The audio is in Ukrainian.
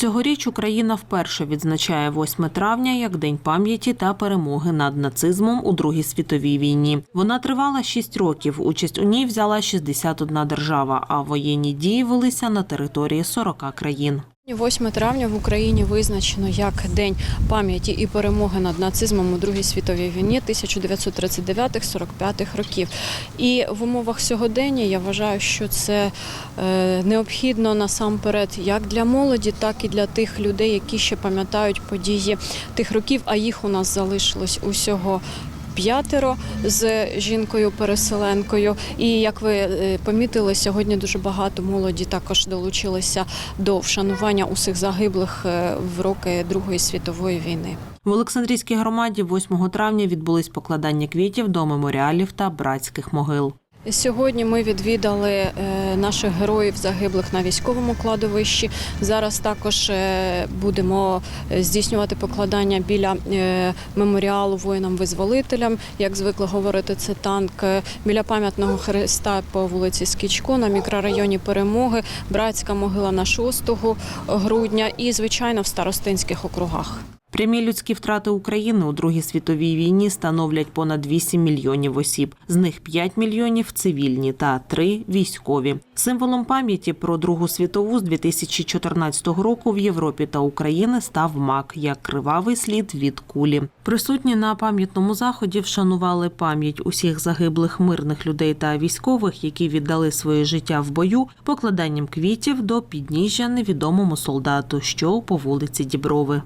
Цьогоріч Україна вперше відзначає 8 травня як День пам'яті та перемоги над нацизмом у Другій світовій війні. Вона тривала 6 років. Участь у ній взяла 61 держава, а воєнні дії велися на території 40 країн. 8 травня в Україні визначено як День пам'яті і перемоги над нацизмом у Другій світовій війні 1939-45 років. І в умовах сьогодення я вважаю, що це е, необхідно насамперед як для молоді, так і для тих людей, які ще пам'ятають події тих років, а їх у нас залишилось усього. П'ятеро з жінкою-переселенкою, і як ви е, помітили, сьогодні дуже багато молоді також долучилися до вшанування усіх загиблих е, в роки Другої світової війни. В Олександрійській громаді 8 травня відбулись покладання квітів до меморіалів та братських могил. Сьогодні ми відвідали е, наших героїв загиблих на військовому кладовищі. Зараз також е, будемо е, здійснювати покладання біля меморіалу воїнам-визволителям. Як звикли говорити, це танк біля пам'ятного хреста по вулиці Скічко на мікрорайоні Перемоги, братська могила на 6 грудня і, звичайно, в старостинських округах. Прямі людські втрати України у Другій світовій війні становлять понад 8 мільйонів осіб. З них 5 мільйонів цивільні та 3 – військові. Символом пам'яті про Другу світову з 2014 року в Європі та Україні став мак як кривавий слід від кулі. Присутні на пам'ятному заході вшанували пам'ять усіх загиблих мирних людей та військових, які віддали своє життя в бою, покладанням квітів до підніжжя невідомому солдату, що по вулиці Діброви.